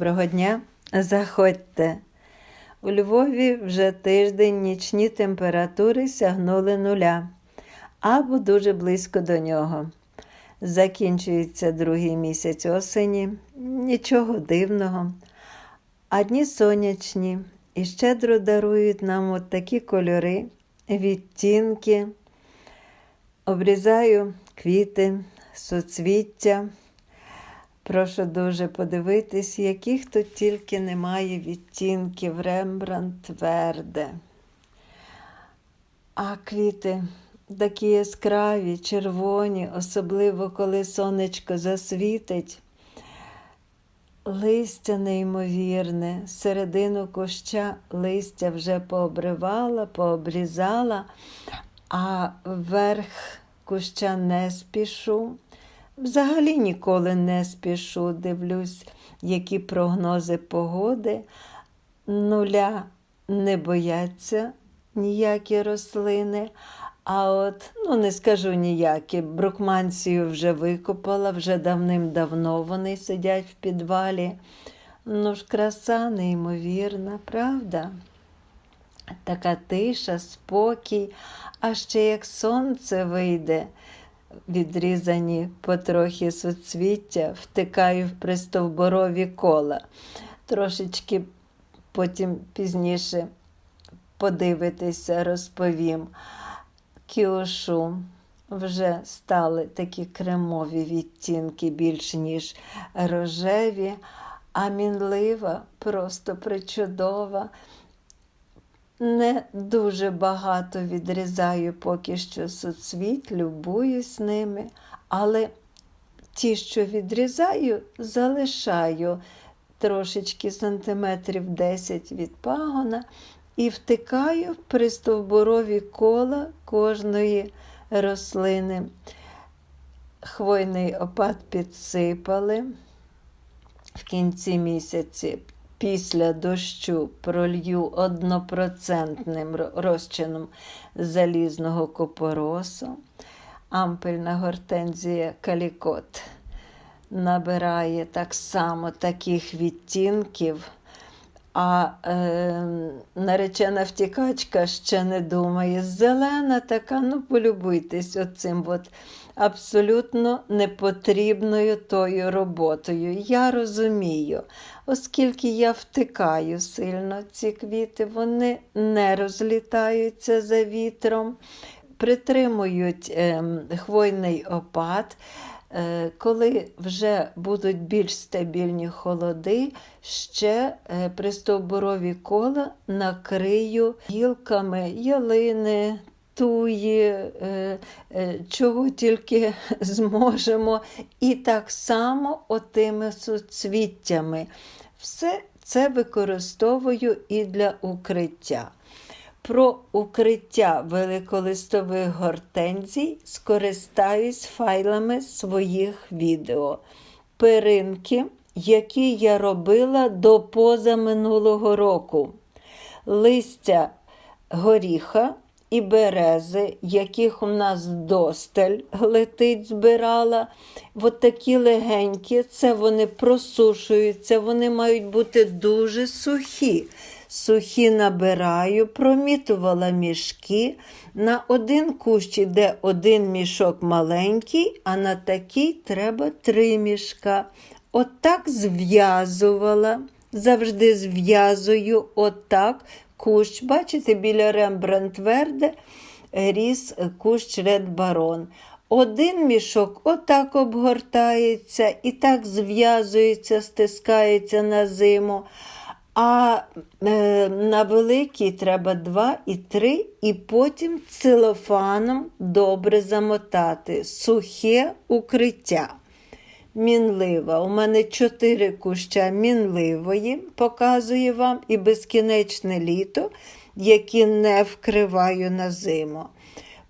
Доброго дня, заходьте. У Львові вже тиждень нічні температури сягнули нуля або дуже близько до нього. Закінчується другий місяць осені, нічого дивного. А дні сонячні і щедро дарують нам от такі кольори, відтінки. Обрізаю квіти, соцвіття. Прошу дуже подивитись, яких тут тільки немає відтінків Рембрандт тверде. А квіти такі яскраві, червоні, особливо коли сонечко засвітить. Листя неймовірне, середину куща листя вже пообривала, пообрізала, а верх куща не спішу. Взагалі ніколи не спішу, дивлюсь, які прогнози погоди. Нуля не бояться ніякі рослини. А от, ну не скажу ніякі, брукманцію вже викопала, вже давним-давно вони сидять в підвалі. Ну ж, краса неймовірна, правда? Така тиша, спокій, а ще як сонце вийде відрізані потрохи суцвіття, втикаю в пристовборові кола. Трошечки потім пізніше подивитися, розповім. Кіошу вже стали такі кремові відтінки більш ніж рожеві, а мінлива, просто причудова. Не дуже багато відрізаю поки що суцвіт, любуюсь ними, але ті, що відрізаю, залишаю трошечки сантиметрів 10 від пагона і втикаю в пристовбурові кола кожної рослини. Хвойний опад підсипали в кінці місяці після дощу пролью однопроцентним розчином залізного купоросу. Ампельна гортензія калікот набирає так само таких відтінків. А е, наречена втікачка ще не думає. Зелена така, ну полюбуйтесь оцим от абсолютно непотрібною тою роботою. Я розумію, оскільки я втикаю сильно ці квіти, вони не розлітаються за вітром, притримують е, хвойний опад. Е, коли вже будуть більш стабільні холоди, ще е, пристовбурові кола накрию гілками ялини, туї, е, чого тільки зможемо, і так само отими суцвіттями. Все це використовую і для укриття. Про укриття великолистових гортензій скористаюсь файлами своїх відео. Перинки, які я робила до позаминулого року. Листя горіха і берези, яких у нас досталь летить, збирала. От такі легенькі, це вони просушуються, вони мають бути дуже сухі сухі набираю, промітувала мішки. На один кущ іде один мішок маленький, а на такий треба три мішка. Отак От зв'язувала, завжди зв'язую отак кущ. Бачите, біля Рембрандт Верде ріс кущ Ред Барон. Один мішок отак обгортається і так зв'язується, стискається на зиму. А е, на великий треба два і три, і потім целофаном добре замотати. Сухе укриття. Мінлива. У мене чотири куща мінливої, показую вам, і безкінечне літо, які не вкриваю на зиму.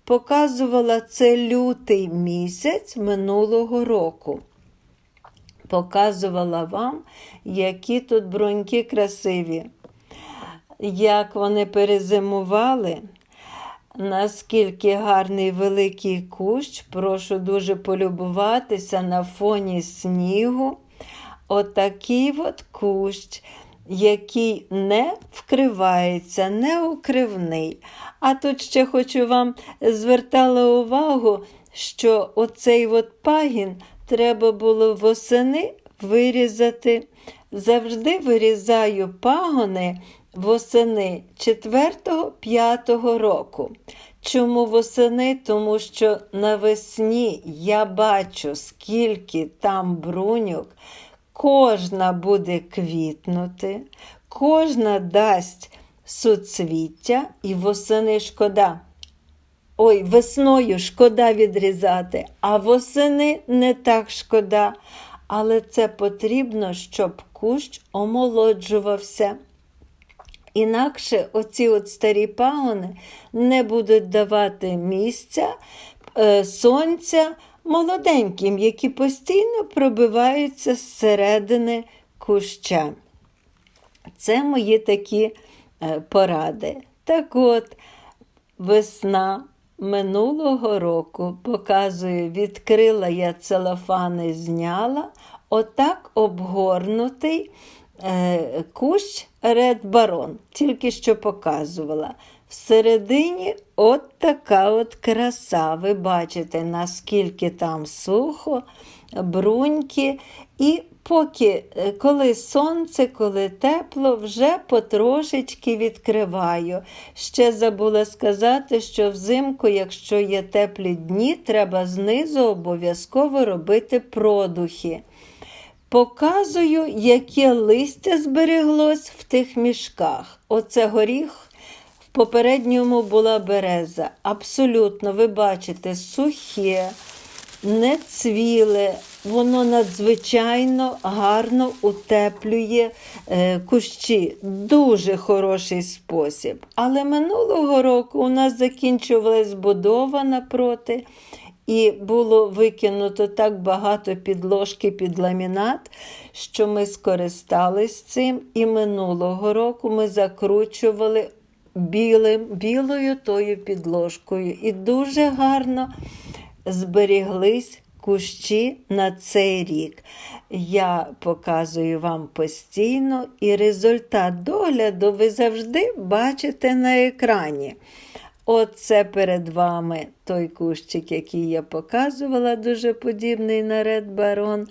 Показувала це лютий місяць минулого року показувала вам, які тут бруньки красиві. Як вони перезимували, наскільки гарний великий кущ, прошу дуже полюбуватися на фоні снігу. отакий от кущ, який не вкривається, не укривний. А тут ще хочу вам звертала увагу, що оцей от пагін треба було восени вирізати. Завжди вирізаю пагони восени 4-5 року. Чому восени? Тому що навесні я бачу, скільки там бруньок, кожна буде квітнути, кожна дасть суцвіття і восени шкода. Ой, весною шкода відрізати, а восени не так шкода. Але це потрібно, щоб кущ омолоджувався. Інакше оці от старі пагони не будуть давати місця, е, сонця молоденьким, які постійно пробиваються зсередини куща. Це мої такі е, поради. Так от, весна минулого року, показую, відкрила я целофани, зняла, отак обгорнутий кущ Ред Барон, тільки що показувала. Всередині от така от краса. Ви бачите, наскільки там сухо, бруньки. І поки, е, коли сонце, коли тепло, вже потрошечки відкриваю. Ще забула сказати, що взимку, якщо є теплі дні, треба знизу обов'язково робити продухи. Показую, яке листя збереглось в тих мішках. Оце горіх. В попередньому була береза. Абсолютно, ви бачите, сухе, не цвіле, воно надзвичайно гарно утеплює е, кущі. Дуже хороший спосіб. Але минулого року у нас закінчувалась будова напроти. І було викинуто так багато підложки під ламінат, що ми скористались цим. І минулого року ми закручували білим, білою тою підложкою. І дуже гарно зберіглись кущі на цей рік. Я показую вам постійно, і результат догляду ви завжди бачите на екрані. Оце перед вами той кущик, який я показувала, дуже подібний на Ред Барон,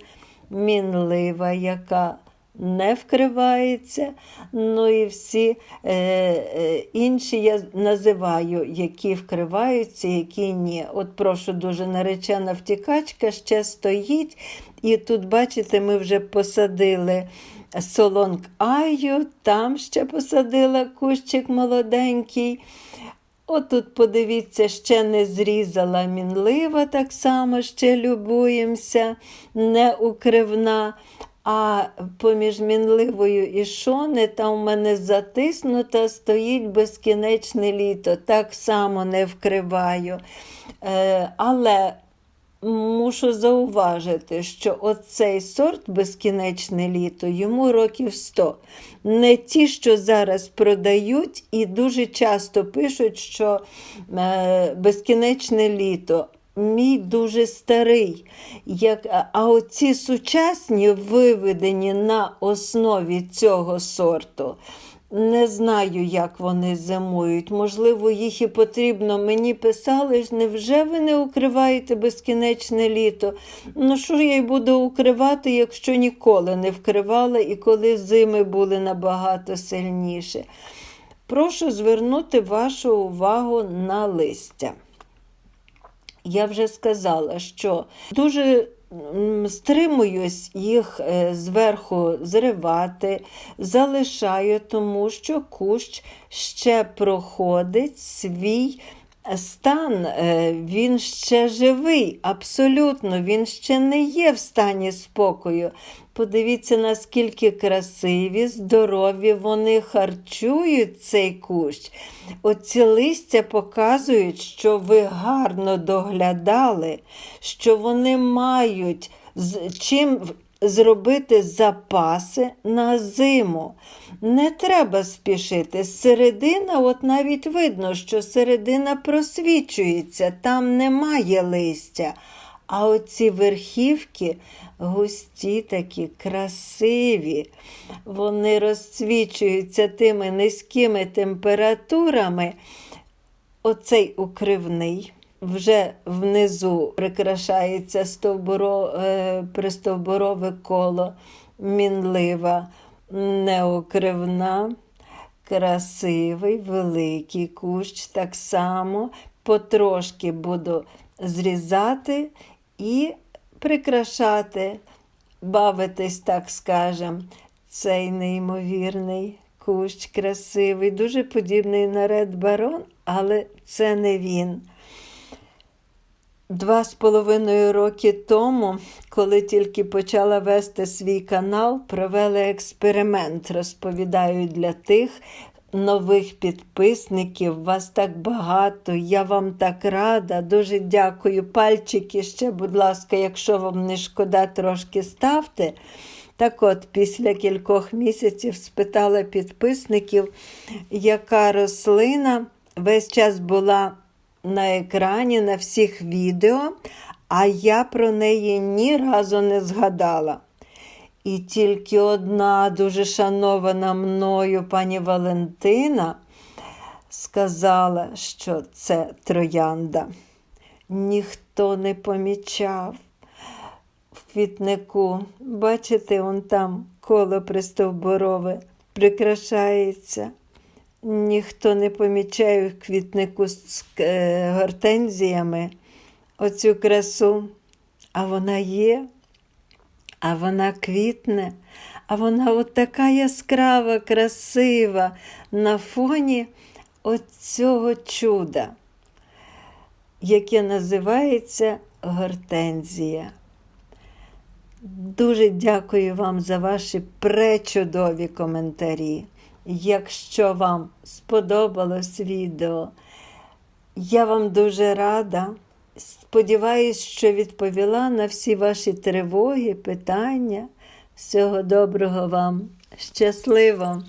мінлива, яка не вкривається. Ну і всі е, е, інші я називаю, які вкриваються, які ні. От прошу дуже наречена втікачка ще стоїть. І тут, бачите, ми вже посадили солонг аю, там ще посадила кущик молоденький. Отут, подивіться, ще не зрізала мінлива, так само ще любуємося, не укривна. А поміж мінливою і шони там у мене затиснута, стоїть безкінечне літо. Так само не вкриваю. Е, але мушу зауважити, що оцей сорт безкінечне літо йому років 100. Не ті, що зараз продають, і дуже часто пишуть, що е, безкінечне літо. Мій дуже старий. Як, А оці сучасні виведені на основі цього сорту. Не знаю, як вони зимують. Можливо, їх і потрібно. Мені писали, невже ви не укриваєте безкінечне літо? Ну, що я й буду укривати, якщо ніколи не вкривала і коли зими були набагато сильніші? Прошу звернути вашу увагу на листя. Я вже сказала, що дуже стримуюсь їх е, зверху зривати, залишаю, тому що кущ ще проходить свій стан, е, він ще живий, абсолютно, він ще не є в стані спокою. Подивіться, наскільки красиві, здорові вони харчують цей кущ. Оці листя показують, що ви гарно доглядали, що вони мають з чим зробити запаси на зиму. Не треба спішити. Середина, от навіть видно, що середина просвічується, там немає листя. А оці верхівки густі такі, красиві. Вони розцвічуються тими низькими температурами. Оцей укривний. Вже внизу прикрашається стовбуро, е, пристовбурове коло, мінлива, неукривна, красивий, великий кущ. Так само потрошки буду зрізати і прикрашати, бавитись, так скажем, цей неймовірний кущ красивий, дуже подібний на Ред Барон, але це не він. Два з половиною роки тому, коли тільки почала вести свій канал, провели експеримент. Розповідаю для тих нових підписників. Вас так багато. Я вам так рада. Дуже дякую. Пальчики ще, будь ласка, якщо вам не шкода, трошки ставте. Так от, після кількох місяців спитала підписників, яка рослина весь час була на екрані на всіх відео, а я про неї ні разу не згадала. І тільки одна дуже шанована мною пані Валентина сказала, що це троянда. Ніхто не помічав в квітнику. Бачите, он там коло пристовборове прикрашається. Ніхто не помічає в квітнику з е, гортензіями оцю красу, а вона є, а вона квітне, а вона от така яскрава, красива на фоні оцього чуда, яке називається гортензія. Дуже дякую вам за ваші пречудові коментарі. Якщо вам сподобалось відео, я вам дуже рада. Сподіваюсь, що відповіла на всі ваші тривоги, питання. Всього доброго вам. Щасливо!